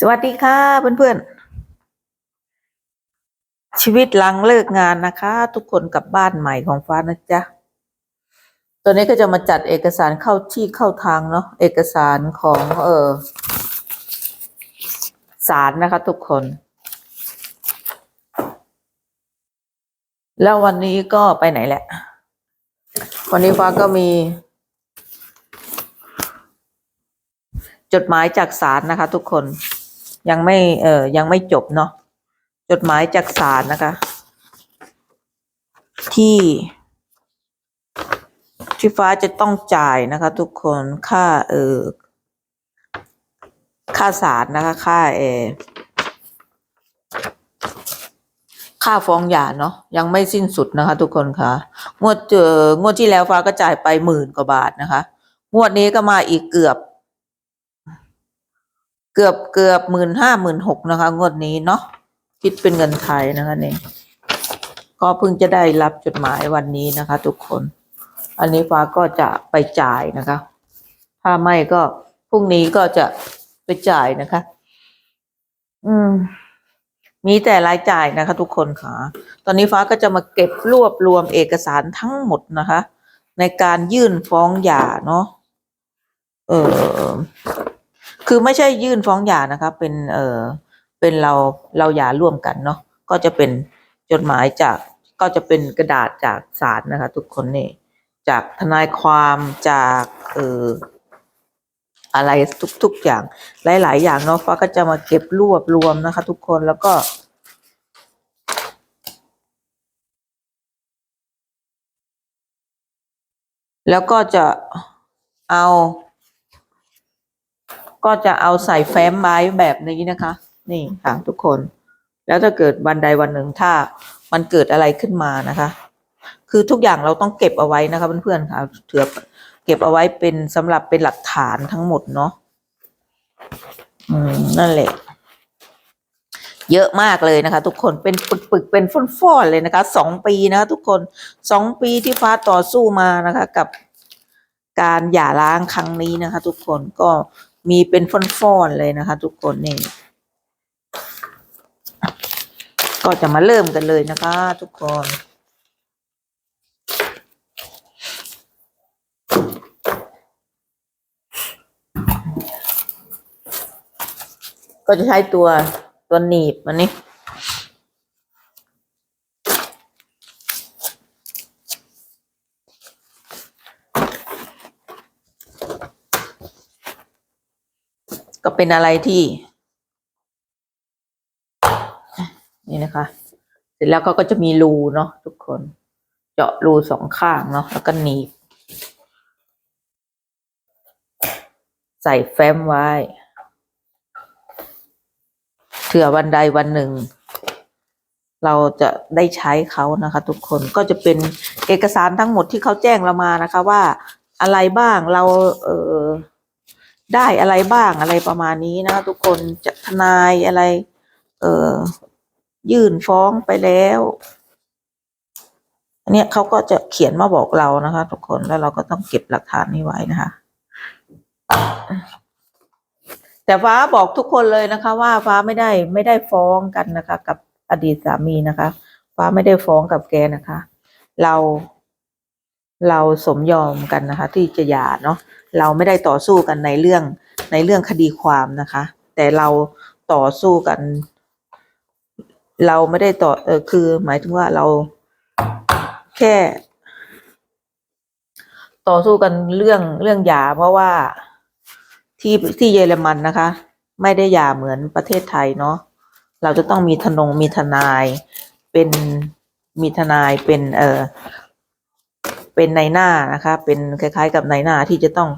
สวัสดีค่ะเพื่อนๆ ชีวิตหลังเลิกงานนะคะ ทุกคนกลับบ้านใหม่ของฟ้านะจ๊ะตัวนี้ก็จะมาจัดเอกสารเข้าที่เข้าทางเนาะเอกสารของเออศาลนะคะทุกคน แล้ววันนี้ก็ไปไหนแหละ วันนี้ฟ้าก็มี จดหมายจากศาลนะคะทุกคน ยังไม่เอ่อยังไม่จบเนาะจดหมายจากศาลนะคะ ที่ที่ฟ้าจะต้องจ่ายนะคะ ทุกคนค่าเออค่าศาลนะคะ ค่าเออค่าฟ้องหย่าเนาะยังไม่สิ้นสุดนะคะ ทุกคนคะงวดเจองวดที่แล้วฟ้าก็จ่ายไปหมื่นกว่าบาทนะคะ งวดนี้ก็มาอีกเกือบ เกือบเกือบหมื่นห้าหมื่นหกนะคะ งวดนี้เนาะคิดเป็นเงินไทยนะคะเนี่ก็เพิ่งจะได้รับจดหมายวันนี้นะคะ ทุกคน อันนี้ฟ้าก็จะไปจ่ายนะคะ ถ้าไม่ก็พรุ่งนี้ก็จะไปจ่ายนะคะ อืม มีแต่รายจ่ายนะคะ ทุกคนค่ะ ตอนนี้ฟ้าก็จะมาเก็บรวบรวมเอกสารทั้งหมดนะคะ ในการยื่นฟ้องหย่าเนาะ เออ คือไม่ใช่ยื่นฟ้องหย่านะคะเป็นเออเป็นเราเราหย่าร่วมกันเนาะก็จะเป็นจดหมายจากก็จะเป็นกระดาษจากศาลนะคะ ทุกคนนี่จากทนายความจากเอออะไรทุก ๆอย่างหลาย ๆ อย่างเนาะฟ้าก็จะมาเก็บรวบรวมนะคะ ทุกคนแล้วก็แล้วก็จะเอา ก็จะเอาใส่แฟ้มไว้แบบนี้นะคะ นี่ค่ะทุกคน แล้วถ้าเกิดวันใดวันหนึ่งถ้ามันเกิดอะไรขึ้นมานะคะ คือทุกอย่างเราต้องเก็บเอาไว้นะคะเพื่อนๆค่ะเถือเก็บเอาไว้เป็นสำหรับเป็นหลักฐานทั้งหมดเนาะอืมนั่นแหละ เยอะมากเลยนะคะ ทุกคนเป็นปึกๆเป็นฟ่อนๆเลยนะคะสองปีนะคะทุกคนสองปีที่ฟ้าต่อสู้มานะคะ กับการหย่าร้างครั้งนี้นะคะ ทุกคนก็ มีเป็นฟ่อนๆเลยนะคะ ทุกคนนี่ก็จะมาเริ่มกันเลยนะคะ ทุกคนก็จะใช้ตัวตัวหนีบมันนี่ ก็ เป็นอะไรที่ นี่นะคะ เสร็จแล้วเขาก็จะมีรูเนาะทุกคน เจาะรูสองข้างเนาะแล้วก็หนีบ ใส่แฟ้มไว้เผื่อวันใดวันหนึ่ง เราจะได้ใช้เขานะคะ ทุกคนก็จะเป็นเอกสารทั้งหมดที่เขาแจ้งเรามานะคะ ว่าอะไรบ้างเรา เออ ได้อะไรบ้างอะไรประมาณนี้นะคะทุกคนจะทนายอะไร เออยื่นฟ้องไปแล้ว อันเนี้ยเขาก็จะเขียนมาบอกเรานะคะ ทุกคนแล้วเราก็ต้องเก็บหลักฐานนี้ไว้นะคะ แต่ฟ้าบอกทุกคนเลยนะคะ ว่าฟ้าไม่ได้ไม่ได้ฟ้องกันนะคะ กับอดีตสามีนะคะ ฟ้าไม่ได้ฟ้องกับแกนะคะ เรา เราสมยอมกันนะคะ ที่จะหย่าเนาะ เราไม่ได้ต่อสู้กันในเรื่องในเรื่องคดีความนะคะ แต่เราต่อสู้กัน เราไม่ได้ต่อเออคือ หมายถึงว่าเราแค่ ต่อสู้กันเรื่องเรื่องหยาเพราะว่าที่ที่เยอรมันนะคะ ไม่ได้หยาเหมือนประเทศไทยเนาะเราจะต้องมีทนงมีทนายเป็นมีทนายเป็นเออ เป็นในหน้านะคะ เป็นคล้ายๆ กับในหน้าที่จะต้อง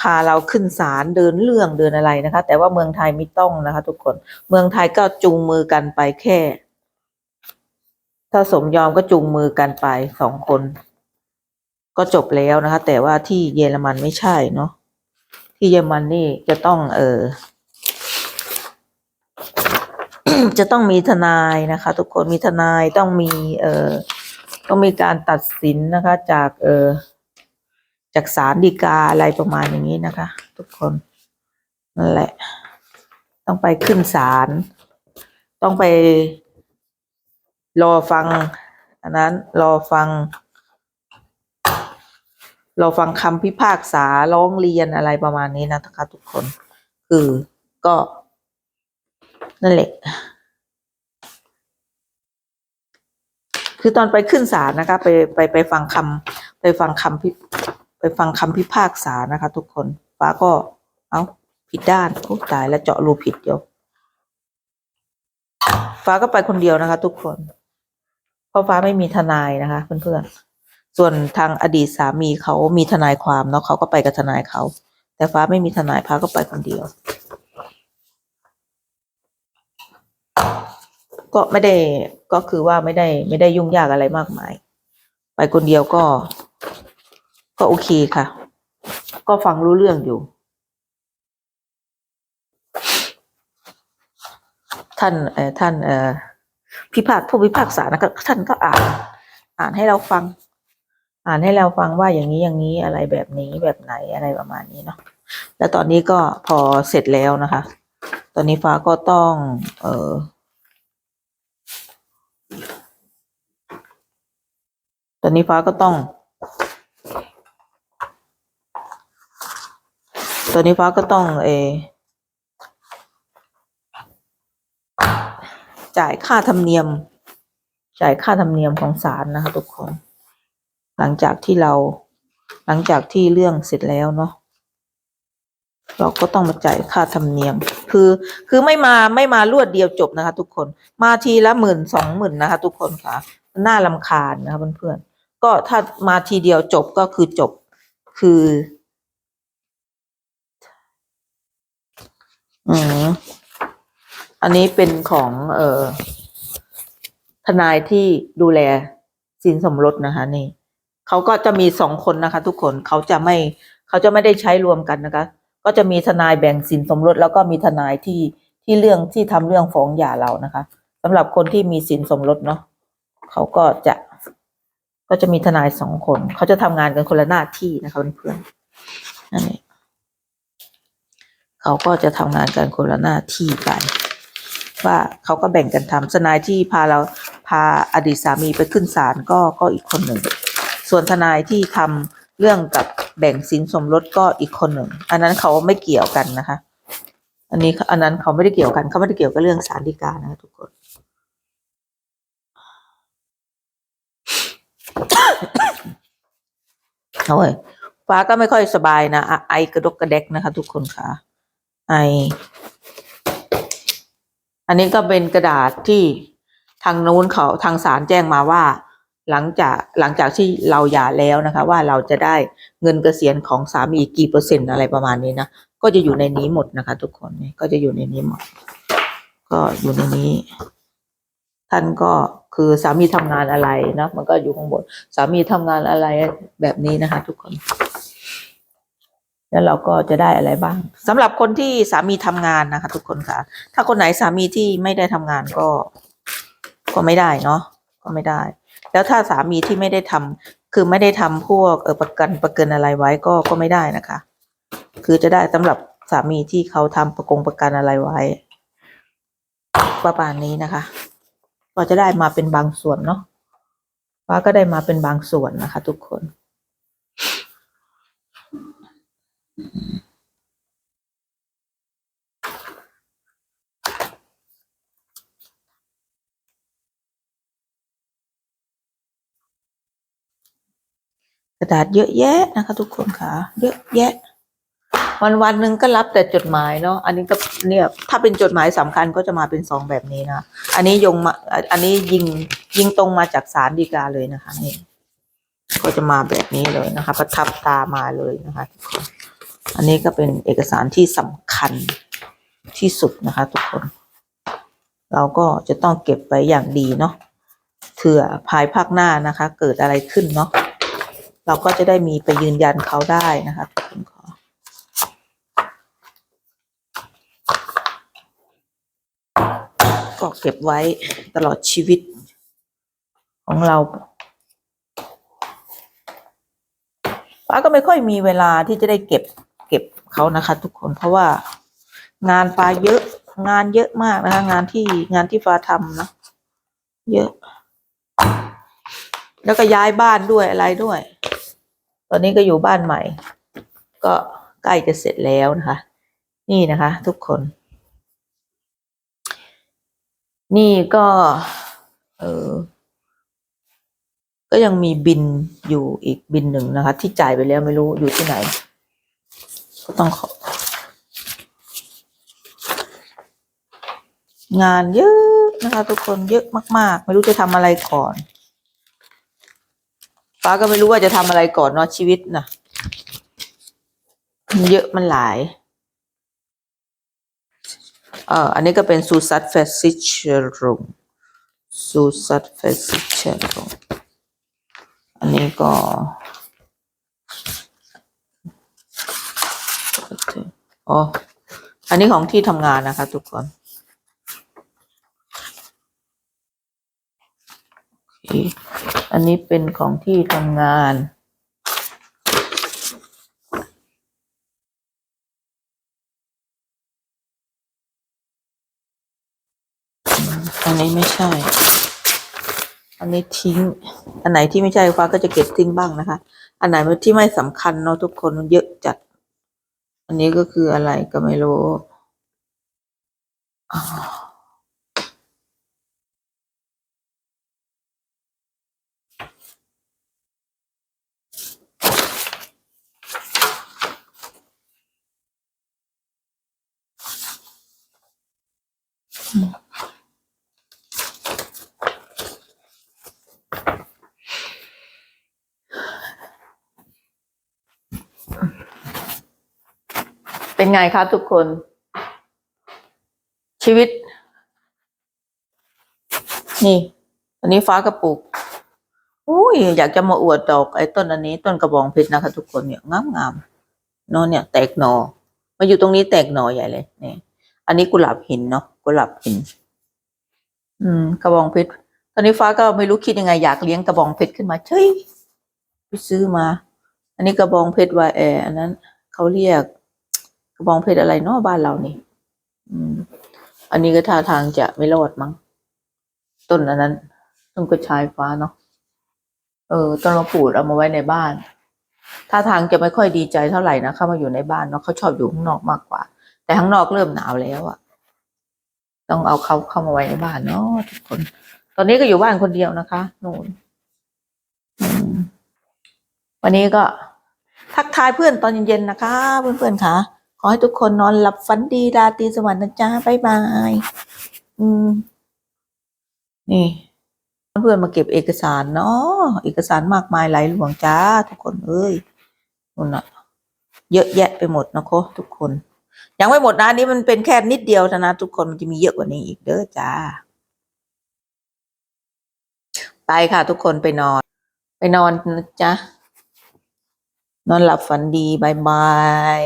พาเราขึ้นศาลเดินเรื่องเดินอะไรนะคะ แต่ว่าเมืองไทยไม่ต้องนะคะ ทุกคนเมืองไทยก็จูงมือกันไปแค่ ถ้าสมยอมก็จูงมือกันไปสองคน ก็จบแล้วนะคะ แต่ว่าที่เยอรมันไม่ใช่เนาะที่เยอรมันนี่จะต้อง เออจะต้องมีทนายนะคะ ทุกคนมีทนายต้องมี เออ ต้องมีการตัดสินนะคะจากเออจากศาลฎีกาอะไรประมาณอย่างนี้นะคะ ทุกคนนั่นแหละ ต้องไปขึ้นศาลต้องไปรอฟังอันนั้นรอฟังราฟังคำพิพากษาร้องเรียนอะไรประมาณนี้นะคะ ทุกคน คือก็นั่นแหละ คือตอนไปขึ้นศาลนะคะไปไปไปฟังคำไปฟังคำพิไปฟังคำพิพากษานะคะ ทุกคนฟ้าก็ เอาผิดด้านโอ้ตายแล้วเจาะรูผิดเดียวฟ้าก็ไปคนเดียวนะคะ ทุกคนเพราะฟ้าไม่มีทนายนะคะ เพื่อนๆ ส่วนทางอดีตสามีเขามีทนายความเนาะเขาก็ไปกับทนายเขา แต่ฟ้าไม่มีทนายฟ้าก็ไปคนเดียว ก็ไม่ได้ก็คือว่าไม่ได้ไม่ได้ยุ่งยากอะไรมากมาย ไปคนเดียวก็ ก็โอเคค่ะ ก็ฟังรู้เรื่องอยู่ ท่านเอ่อท่านเอ่อพิพากผู้พิพากษานะก็ท่านก็อ่าน อ่านให้เราฟัง อ่านให้เราฟังว่าอย่างนี้อย่างนี้อะไรแบบนี้แบบไหนอะไรประมาณนี้เนาะแล้วตอนนี้ก็พอเสร็จแล้วนะคะ ตอนนี้ฟ้าก็ต้อง เออ ตอนนี้ฟ้าก็ต้อง ตอนนี้ฟ้าก็ต้องเออจ่ายค่าธรรมเนียม จ่ายค่าธรรมเนียมของศาลนะคะทุกคน หลังจากที่เรา หลังจากที่เรื่องเสร็จแล้วเนาะเราก็ต้องมาจ่ายค่าธรรมเนียม คือ คือไม่มาไม่มารวดเดียวจบนะคะ ทุกคน มาทีละหมื่นสองหมื่นนะคะ ทุกคนค่ะ น่าลำคาญนะคะเพื่อนๆ ก็ถ้ามาทีเดียวจบก็คือจบคือ อืมอันนี้เป็นของ เอ่อทนายที่ดูแลสินสมรสนะคะ นี่เขาก็จะมีสองคนนะคะ ทุกคนเขาจะไม่เขาจะไม่ได้ใช้รวมกันนะคะ ก็จะมีทนายแบ่งสินสมรส แล้วก็มีทนายที่ที่เรื่องที่ทำเรื่องฟ้องหย่าเรานะคะสำหรับคนที่มีสินสมรสเนาะเขาก็จะ ก็จะมีทนายสองคน เขาจะทำงานกันคนละหน้าที่นะคะเพื่อนๆนั่นเองเขาก็จะทำงานกันคนละหน้าที่ไปว่าเขาก็แบ่งกันทำทนายที่พาเราพาอดีตสามีไปขึ้นศาลก็ก็อีกคนหนึ่ง ส่วนทนายที่ทำเรื่องกับแบ่งสินสมรสก็อีกคนหนึ่ง อันนั้นเขาไม่เกี่ยวกันนะคะ อันนี้อันนั้นเขาไม่ได้เกี่ยวกันเขาไม่ได้เกี่ยวกับเรื่องศาลฎีกานะคะทุกคน โอ้ฟ้าก็ไม่ค่อยสบายนะ ไอกระดกกระเดกนะคะ ทุกคนค่ะ ไอ อันนี้ก็เป็นกระดาษที่ทางนู้นเขาทางศาลแจ้งมาว่า หลังจากหลังจากที่เราหย่าแล้วนะคะ ว่าเราจะได้เงินเกษียณของสามีกี่เปอร์เซ็นต์อะไรประมาณนี้นะก็จะอยู่ในนี้หมดนะคะ ทุกคนนี่ก็จะอยู่ในนี้หมด ก็อยู่ในนี้ ท่านก็ คือสามีทำงานอะไรนะมันก็อยู่ข้างบน สามีทำงานอะไรแบบนี้นะคะ ทุกคน แล้วเราก็จะได้อะไรบ้างสำหรับคนที่สามีทำงานนะคะ ทุกคนค่ะ ถ้าคนไหนสามีที่ไม่ได้ทำงานก็ ก็ไม่ได้เนาะก็ไม่ได้ แล้วถ้าสามีที่ไม่ได้ทำคือไม่ได้ทำพวกเออประกันประกันอะไรไว้ก็ก็ไม่ได้นะคะ คือจะได้สำหรับสามีที่เขาทำประกงประกันอะไรไว้ประมาณนี้นะคะ ก็จะได้มาเป็นบางส่วนเนาะว่าก็ได้มาเป็นบางส่วนนะคะ ทุกคน กระดาษเยอะแยะนะคะ ทุกคนค่ะ เยอะแยะ วันวันหนึ่งก็รับแต่จดหมายเนาะอันนี้ก็เนี่ยถ้าเป็นจดหมายสำคัญก็จะมาเป็นซองแบบนี้นะอันนี้ยงมาอันนี้ยิงยิงตรงมาจากศาลฎีกาเลยนะคะนี่ก็จะมาแบบนี้เลยนะคะ ประทับตามาเลยนะคะทุกคนอันนี้ก็เป็นเอกสารที่สำคัญที่สุดนะคะ ทุกคน เราก็จะต้องเก็บไว้อย่างดีเนาะเผื่อภายภาคหน้านะคะ เกิดอะไรขึ้นเนาะเราก็จะได้มีไปยืนยันเขาได้นะคะทุ ก็เก็บไว้ตลอดชีวิตของเราป้าก็ไม่ค่อยมีเวลาที่จะได้เก็บเก็บเขานะคะ ทุกคนเพราะว่างานฟ้าเยอะงานเยอะมากนะคะ งานที่งานที่ฟ้าทำนะเยอะ แล้วก็ย้ายบ้านด้วยอะไรด้วย ตอนนี้ก็อยู่บ้านใหม่ ก็ใกล้จะเสร็จแล้วนะคะ นี่นะคะ ทุกคน นี่ก็ เออ ก็ยังมีบินอยู่อีกบินหนึ่งนะคะ ที่จ่ายไปแล้วไม่รู้อยู่ที่ไหน ก็ต้องของานเยอะนะคะ ทุกคนเยอะมาก ๆ ไม่รู้จะทำอะไรก่อนป้าก็ไม่รู้ว่าจะทำอะไรก่อนเนาะชีวิตนะมันเยอะมันหลาย อ่ออันนี้ก็เป็นซูซัตเฟสิชรุงซูซัตเฟสิชรุงอันนี้ก็อ๋ออันนี้ของที่ทำงานนะคะทุกคนอคอันนี้เป็นของที่ทำงาน อันนี้ไม่ใช่ อันนี้ทิ้ง อันไหนที่ไม่ใช่ฟ้าก็จะเก็บทิ้งบ้างนะคะ อันไหนที่ไม่สำคัญเนาะทุกคนมันเยอะจัด อันนี้ก็คืออะไรก็ไม่รู้อ่า เป็นไงคะทุกคน ชีวิต นี่อันนี้ฟ้ากระปุกอุ้ยอยากจะมาอวดดอกไอ้ต้นอันนี้ต้นกระบองเพชรนะคะ ทุกคนเนี่ยงามงามๆเนาะเนี่ย แตกหนอมาอยู่ตรงนี้แตกหนอใหญ่เลยนี่อันนี้กุหลาบหินเนาะกุหลาบหิน อืม กระบองเพชรตอนนี้ฟ้าก็ไม่รู้คิดยังไงอยากเลี้ยงกระบองเพชรขึ้นมาเฉยไปซื้อมา อันนี้กระบองเพชรวายแอร์อันนั้นเขาเรียก กระบองเพชรอะไรเนาะบ้านเรานี่ อืม อันนี้ก็ท่าทางจะไม่รอดมั้ง ต้นอันนั้น ต้นกระชายฟ้าเนาะ เออ ต้นมะปูดเอามาไว้ในบ้าน ท่าทางจะไม่ค่อยดีใจเท่าไหร่นะ เข้ามาอยู่ในบ้านเนาะเขาชอบอยู่ข้างนอกมากกว่า แต่ข้างนอกเริ่มหนาวแล้วอะต้องเอาเขาเข้ามาไว้ในบ้านเนาะทุกคน ตอนนี้ก็อยู่บ้านคนเดียวนะคะนู่นวันนี้ก็ทักทายเพื่อนตอนเย็นๆนะคะ เพื่อนๆค่ะ อให้ทุกคนนอนหลับฝันดีราตรีสวัสดิ์นะจ๊ะบายบาย อืม นี่เพื่อนมาเก็บเอกสารเนาะเอกสารมากมายหลายหลวงจ้า ทุกคนเอ้ยนู่นน่ะ เยอะแยะไปหมดนะโคทุกคน ยังไม่หมดนะนนี้มันเป็นแค่นิดเดียวเท่านะทุกคนมันจะมีเยอะกว่านี้อีกเด้อจ้า ไปค่ะ ทุกคนไปนอน ไปนอนนะจ๊ะ นอนหลับฝันดีบายบาย